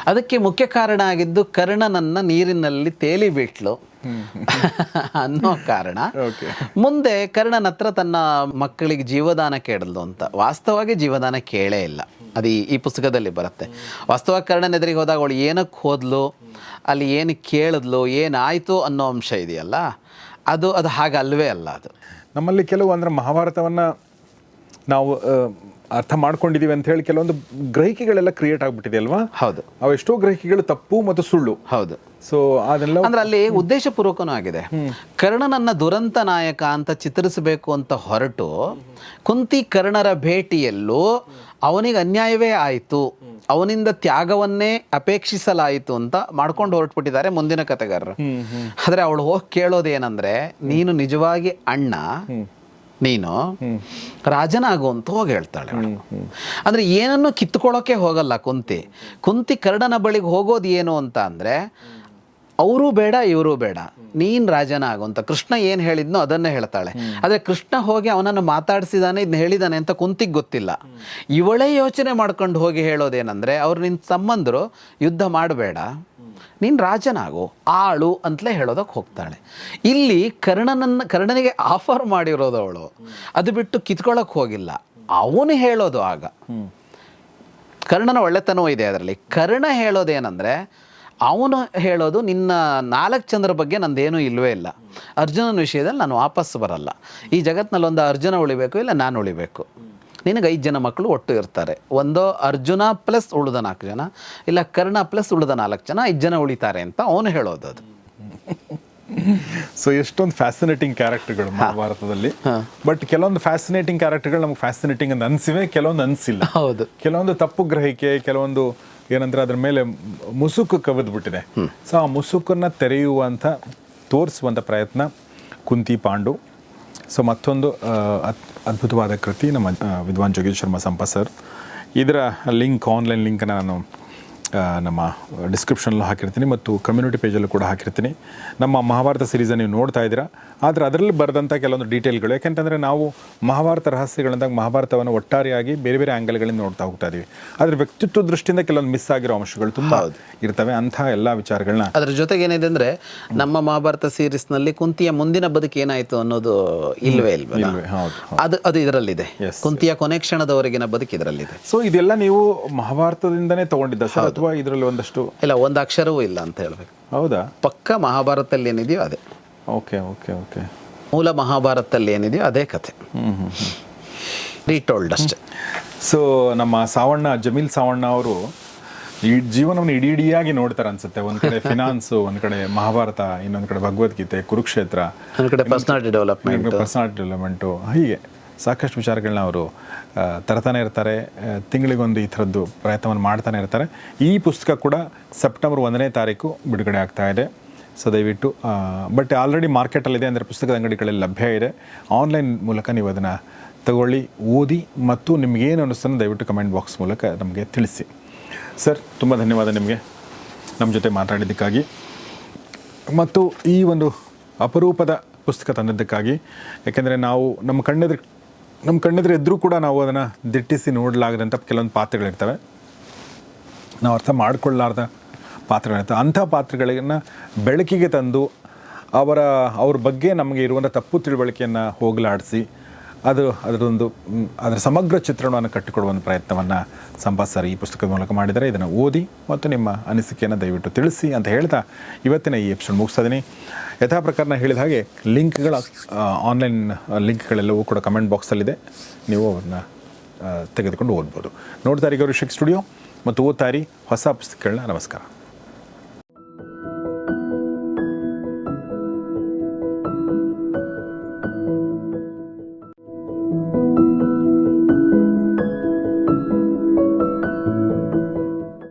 ಅದಕ್ಕೆ ಮುಖ್ಯ ಕಾರಣ ಆಗಿದ್ದು ಕರ್ಣನನ್ನ ನೀರಿನಲ್ಲಿ ತೇಲಿ ಬಿಟ್ಲು ಅನ್ನೋ ಕಾರಣ. ಮುಂದೆ ಕರ್ಣನ ಹತ್ರ ತನ್ನ ಮಕ್ಕಳಿಗೆ ಜೀವದಾನ ಕೇಳಲ್ದು ಅಂತ. ವಾಸ್ತವವಾಗಿ ಜೀವದಾನ ಕೇಳೇ ಇಲ್ಲ. ಅದು ಈ- ಪುಸ್ತಕದಲ್ಲಿ ಬರುತ್ತೆ. ವಾಸ್ತವವಾಗಿ ಕರ್ಣನ ಎದುರಿಗೆ ಹೋದಾಗ ಅವಳು ಏನಕ್ಕೆ ಹೋದ್ಲು? ಅಲ್ಲಿ ಏನು ಕೇಳಿದ್ಲು? ಏನಾಯಿತು ಅನ್ನೋ ಅಂಶ ಇದೆಯಲ್ಲ? ಅದು ಅದು ಹಾಗಲ್ವೇ ಅಲ್ವೇ ಅಲ್ಲ ಅದು. ನಮ್ಮಲ್ಲಿ ಕೆಲವು ಅಂದರೆ ಮಹಾಭಾರತವನ್ನು ನಾವು ಅರ್ಥ ಮಾಡ್ಕೊಂಡಿದೀವಿ ಅಂತ ಹೇಳಿ ಕೆಲವೊಂದು ಗ್ರಹಿಕೆಗಳೆಲ್ಲ ಕ್ರಿಯೇಟ್ ಆಗ್ಬಿಟ್ಟಿದೆ ಅಲ್ವಾ? ಹೌದು. ಅವೆಷ್ಟೋ ಗ್ರಹಿಕೆಗಳು ತಪ್ಪು ಮತ್ತು ಸುಳ್ಳು. ಹೌದು. ಸೊ ಅದೆಲ್ಲ ಅಂದ್ರೆ ಅಲ್ಲಿ ಉದ್ದೇಶಪೂರ್ವಕನೂ ಆಗಿದೆ. ಕರ್ಣನನ್ನ ದುರಂತ ನಾಯಕ ಅಂತ ಚಿತ್ರಿಸಬೇಕು ಅಂತ ಹೊರಟು ಕುಂತಿ ಕರ್ಣರ ಭೇಟಿಯಲ್ಲೂ ಅವನಿಗೆ ಅನ್ಯಾಯವೇ ಆಯಿತು. ಅವನಿಂದ ತ್ಯಾಗವನ್ನೇ ಅಪೇಕ್ಷಿಸಲಾಯಿತು ಅಂತ ಮಾಡ್ಕೊಂಡು ಹೊರಟ್ಬಿಟ್ಟಿದ್ದಾರೆ ಮುಂದಿನ ಕತೆಗಾರರು ಆದ್ರೆ ಅವಳು ಹೋಗಿ ಕೇಳೋದೇನಂದ್ರೆ ನೀನು ನಿಜವಾಗಿ ಅಣ್ಣ ನೀನು ರಾಜನಾಗು ಅಂತ ಹೋಗಿ ಹೇಳ್ತಾಳೆ ಅಂದರೆ ಏನನ್ನು ಕಿತ್ಕೊಳ್ಳೋಕೆ ಹೋಗಲ್ಲ ಕುಂತಿ. ಕುಂತಿ ಕರ್ಣನ ಬಳಿಗೆ ಹೋಗೋದು ಏನು ಅಂತ ಅಂದ್ರೆ ಅವರು ಬೇಡ ಇವರು ಬೇಡ. ನೀನ್ ರಾಜನ ಆಗು ಅಂತ ಕೃಷ್ಣ ಏನು ಹೇಳಿದ್ನೋ ಅದನ್ನೇ ಹೇಳ್ತಾಳೆ. ಆದರೆ ಕೃಷ್ಣ ಹೋಗಿ ಅವನನ್ನು ಮಾತಾಡಿಸಿದಾನೆ ಇದನ್ನ ಹೇಳಿದಾನೆ ಅಂತ ಕುಂತಿಗೆ ಗೊತ್ತಿಲ್ಲ. ಇವಳೇ ಯೋಚನೆ ಮಾಡ್ಕೊಂಡು ಹೋಗಿ ಹೇಳೋದೇನಂದ್ರೆ ಅವ್ರು ನಿನ್ನ ಸಂಬಂಧರು ಯುದ್ಧ ಮಾಡಬೇಡ. ನೀನ್ ರಾಜನಾಗು ಆಳು ಅಂತಲೇ ಹೇಳೋದಕ್ಕೆ ಹೋಗ್ತಾಳೆ. ಇಲ್ಲಿ ಕರ್ಣನನ್ನು ಕರ್ಣನಿಗೆ ಆಫರ್ ಮಾಡಿರೋದು ಅವಳು. ಅದು ಬಿಟ್ಟು ಕಿತ್ಕೊಳ್ಳೋಕೆ ಹೋಗಿಲ್ಲ. ಅವನು ಹೇಳೋದು ಆಗ. ಕರ್ಣನ ಒಳ್ಳೆತನವೂ ಇದೆ ಅದರಲ್ಲಿ. ಕರ್ಣ ಹೇಳೋದೇನೆಂದರೆ ಅವನು ಹೇಳೋದು ನಿನ್ನ ನಾಲ್ಕು ಚಂದ್ರ ಬಗ್ಗೆ ನಂದೇನೂ ಇಲ್ಲವೇ ಇಲ್ಲ. ಅರ್ಜುನನ ವಿಷಯದಲ್ಲಿ ನಾನು ವಾಪಸ್ ಬರಲ್ಲ. ಈ ಜಗತ್ತಿನಲ್ಲಿ ಒಂದು ಅರ್ಜುನ ಉಳಿಬೇಕು ಇಲ್ಲ ನಾನು ಉಳಿಬೇಕು. ನಿನಗೆ ಐದು ಜನ ಮಕ್ಕಳು ಒಟ್ಟು ಇರ್ತಾರೆ. ಒಂದು ಅರ್ಜುನ ಪ್ಲಸ್ ಉಳಿದ ನಾಲ್ಕು ಜನ ಇಲ್ಲ ಕರ್ಣ ಪ್ಲಸ್ ಉಳಿದ ನಾಲ್ಕು ಜನ ಐದು ಜನ ಉಳಿತಾರೆ ಅಂತ ಅವನು ಹೇಳೋದು ಅದು. ಸೊ ಎಷ್ಟೊಂದು ಫ್ಯಾಸಿನೇಟಿಂಗ್ ಕ್ಯಾರೆಕ್ಟರ್ಗಳು ಮಹಾಭಾರತದಲ್ಲಿ ಬಟ್ ಕೆಲವೊಂದು ಫ್ಯಾಸಿನೇಟಿಂಗ್ ಕ್ಯಾರೆಕ್ಟರ್ಗಳು ನಮ್ಗೆ ಫ್ಯಾಸಿನೇಟಿಂಗ್ ಅಂತ ಅನ್ಸಿವೆ ಕೆಲವೊಂದು ಅನ್ಸಿಲ್ಲ. ಹೌದು. ಕೆಲವೊಂದು ತಪ್ಪು ಗ್ರಹಿಕೆ ಕೆಲವೊಂದು ಏನಂದ್ರೆ ಅದ್ರ ಮೇಲೆ ಮುಸುಕು ಕವಿದ್ಬಿಟ್ಟಿದೆ. ಸೊ ಆ ಮುಸುಕನ್ನ ತೆರೆಯುವಂಥ ತೋರಿಸುವಂಥ ಪ್ರಯತ್ನ ಕುಂತಿ ಪಾಂಡು. ಸೊ ಮತ್ತೊಂದು ಅದ್ಭುತವಾದ ಕೃತಿ ನಮ್ಮ ವಿದ್ವಾನ್ ಜೋಗೇಶ್ ಶರ್ಮಾ ಸಂಪಾ ಸರ್. ಇದರ ಲಿಂಕ್ ಆನ್ಲೈನ್ ಲಿಂಕನ್ನು ನಾನು ನಮ್ಮ ಡಿಸ್ಕ್ರಿಪ್ಷನಲ್ಲೂ ಹಾಕಿರ್ತೀನಿ ಮತ್ತು ಕಮ್ಯುನಿಟಿ ಪೇಜಲ್ಲೂ ಕೂಡ ಹಾಕಿರ್ತೀನಿ. ನಮ್ಮ ಮಹಾಭಾರತ ಸೀರೀಸನ್ನು ನೀವು ನೋಡ್ತಾ ಇದ್ದೀರಾ? ಆದರೆ ಅದರಲ್ಲಿ ಬರೆದಂಥ ಕೆಲವೊಂದು ಡೀಟೇಲ್ಗಳು ಯಾಕೆಂತಂದರೆ ನಾವು ಮಹಾಭಾರತ ರಹಸ್ಯಗಳಂದಾಗ ಮಹಾಭಾರತವನ್ನು ಒಟ್ಟಾರೆಯಾಗಿ ಬೇರೆ ಬೇರೆ ಆ್ಯಂಗಲ್ಗಳಿಂದ ನೋಡ್ತಾ ಹೋಗ್ತಾ ಇದ್ದೀವಿ. ಆದರೆ ವ್ಯಕ್ತಿತ್ವ ದೃಷ್ಟಿಯಿಂದ ಕೆಲವೊಂದು ಮಿಸ್ ಆಗಿರೋ ಅಂಶಗಳು ತುಂಬ ಇರ್ತವೆ ಅಂಥ ಎಲ್ಲ ವಿಚಾರಗಳನ್ನ ಅದರ ಜೊತೆಗೆ ಏನಿದೆ ಅಂದರೆ ನಮ್ಮ ಮಹಾಭಾರತ ಸೀರೀಸ್ನಲ್ಲಿ ಕುಂತಿಯ ಮುಂದಿನ ಬದುಕು ಏನಾಯಿತು ಅನ್ನೋದು ಇಲ್ವೇ ಇಲ್ವೇ, ಹೌದು ಅದು ಅದು ಇದರಲ್ಲಿದೆ. ಕುಂತಿಯ ಕೊನೆ ಕ್ಷಣದವರೆಗಿನ ಬದುಕು ಇದರಲ್ಲಿದೆ. ಸೊ ಇದೆಲ್ಲ ನೀವು ಮಹಾಭಾರತದಿಂದನೇ ತಗೊಂಡಿದ್ದ ಸರ್ ಅಥವಾ ಇದರಲ್ಲಿ ಒಂದಷ್ಟು? ಇಲ್ಲ ಒಂದು ಅಕ್ಷರವೂ ಇಲ್ಲ ಅಂತ ಹೇಳಬೇಕು. ಹೌದಾ? ಪಕ್ಕ ಮಹಾಭಾರತದಲ್ಲಿ ಏನಿದೆಯೋ ಅದೇ. Okay okay okay. ಮೂಲ ಮಹಾಭಾರತದಲ್ಲಿ ಏನಿದೆಯೋ ಅದೇ ಕಥೆ. ರೀಟೋಲ್ಡ್ ಅಷ್ಟೇ. ಸೊ ನಮ್ಮ ಸಾವಣ್ಣ ಜಮೀಲ್ ಸಾವಣ್ಣ ಅವರು ಈ ಜೀವನವನ್ನು ಇಡೀ ಇಡಿಯಾಗಿ ನೋಡ್ತಾರೆ ಅನ್ಸುತ್ತೆ. ಒಂದ್ ಕಡೆ ಫಿನಾನ್ಸ್ ಒಂದ್ ಕಡೆ ಮಹಾಭಾರತ ಇನ್ನೊಂದ್ ಕಡೆ ಭಗವದ್ಗೀತೆ ಕುರುಕ್ಷೇತ್ರ. ಒಂದು ಕಡೆ ಪರ್ಸನಾಲಿಟಿ ಡೆವಲಪ್ಮೆಂಟ್ ಪರ್ಸನಾಲಿಟಿ ಡೆವಲಪ್ಮೆಂಟು ಹೀಗೆ. ಸಾಕಷ್ಟು ವಿಚಾರಗಳನ್ನ ಅವರು ತರ್ತಾನೆ ಇರ್ತಾರೆ. ತಿಂಗಳಿಗೊಂದು ಈ ಥರದ್ದು ಪ್ರಯತ್ನವನ್ನು ಮಾಡ್ತಾನೆ ಇರ್ತಾರೆ. ಈ ಪುಸ್ತಕ ಕೂಡ ಸೆಪ್ಟೆಂಬರ್ ಒಂದನೇ ತಾರೀಕು ಬಿಡುಗಡೆ ಆಗ್ತಾ ಇದೆ. ಸೊ ದಯವಿಟ್ಟು ಬಟ್ ಆಲ್ರೆಡಿ ಮಾರ್ಕೆಟಲ್ಲಿದೆ ಅಂದರೆ ಪುಸ್ತಕದ ಅಂಗಡಿಗಳಲ್ಲಿ ಲಭ್ಯ ಇದೆ. ಆನ್ಲೈನ್ ಮೂಲಕ ನೀವು ಅದನ್ನು ತಗೊಳ್ಳಿ, ಓದಿ ಮತ್ತು ನಿಮಗೇನು ಅನ್ನಿಸ್ತಾನೆ ದಯವಿಟ್ಟು ಕಮೆಂಟ್ ಬಾಕ್ಸ್ ಮೂಲಕ ನಮಗೆ ತಿಳಿಸಿ. ಸರ್, ತುಂಬ ಧನ್ಯವಾದ ನಿಮಗೆ ನಮ್ಮ ಜೊತೆ ಮಾತಾಡಿದ್ದಕ್ಕಾಗಿ. ಮತ್ತು ಈ ಒಂದು ಅಪರೂಪದ ಪುಸ್ತಕ ತಂದದ್ದಕ್ಕಾಗಿ. ಯಾಕೆಂದರೆ ನಾವು ನಮ್ಮ ಕಣ್ಣೆದುರು ನಮ್ಮ ಕಣ್ಣೆದ್ರೆ ಎದುರು ಕೂಡ ನಾವು ಅದನ್ನು ದಿಟ್ಟಿಸಿ ನೋಡಲಾಗದಂಥ ಕೆಲವೊಂದು ಪಾತ್ರಗಳಿರ್ತವೆ. ನಾವು ಅರ್ಥ ಮಾಡಿಕೊಳ್ಳಾರ್ದ ಪಾತ್ರಗಳಿರ್ತವೆ. ಅಂಥ ಪಾತ್ರಗಳನ್ನು ಬೆಳಕಿಗೆ ತಂದು ಅವರ, ಅವ್ರ ಬಗ್ಗೆ ನಮಗೆ ಇರುವಂಥ ತಪ್ಪು ತಿಳುವಳಿಕೆಯನ್ನು ಹೋಗಲಾಡಿಸಿ ಅದು ಅದರದೊಂದು ಅದರ ಸಮಗ್ರ ಚಿತ್ರಣವನ್ನು ಕಟ್ಟಿಕೊಡುವ ಒಂದು ಪ್ರಯತ್ನವನ್ನು ಸರ್ ಈ ಪುಸ್ತಕದ ಮೂಲಕ ಮಾಡಿದರೆ ಇದನ್ನು ಓದಿ ಮತ್ತು ನಿಮ್ಮ ಅನಿಸಿಕೆಯನ್ನು ದಯವಿಟ್ಟು ತಿಳಿಸಿ ಅಂತ ಹೇಳ್ತಾ ಇವತ್ತಿನ ಈ ಎಪಿಸೋಡ್ ಮುಗಿಸ್ತಾ ಯಥಾ ಪ್ರಕಾರ ನಾನು ಹೇಳಿದ ಹಾಗೆ ಲಿಂಕ್ಗಳ ಆನ್ಲೈನ್ ಲಿಂಕ್ಗಳೆಲ್ಲವೂ ಕೂಡ ಕಮೆಂಟ್ ಬಾಕ್ಸಲ್ಲಿದೆ ನೀವು ಅವ್ರನ್ನ ತೆಗೆದುಕೊಂಡು ಓದ್ಬೋದು. ನೋಡ್ತಾ ಗೌರಿ ಸ್ಟುಡಿಯೋ. ಮತ್ತು ಓದ್ತಾರಿ ಹೊಸ ಪುಸ್ತಕಗಳನ್ನ. ನಮಸ್ಕಾರ.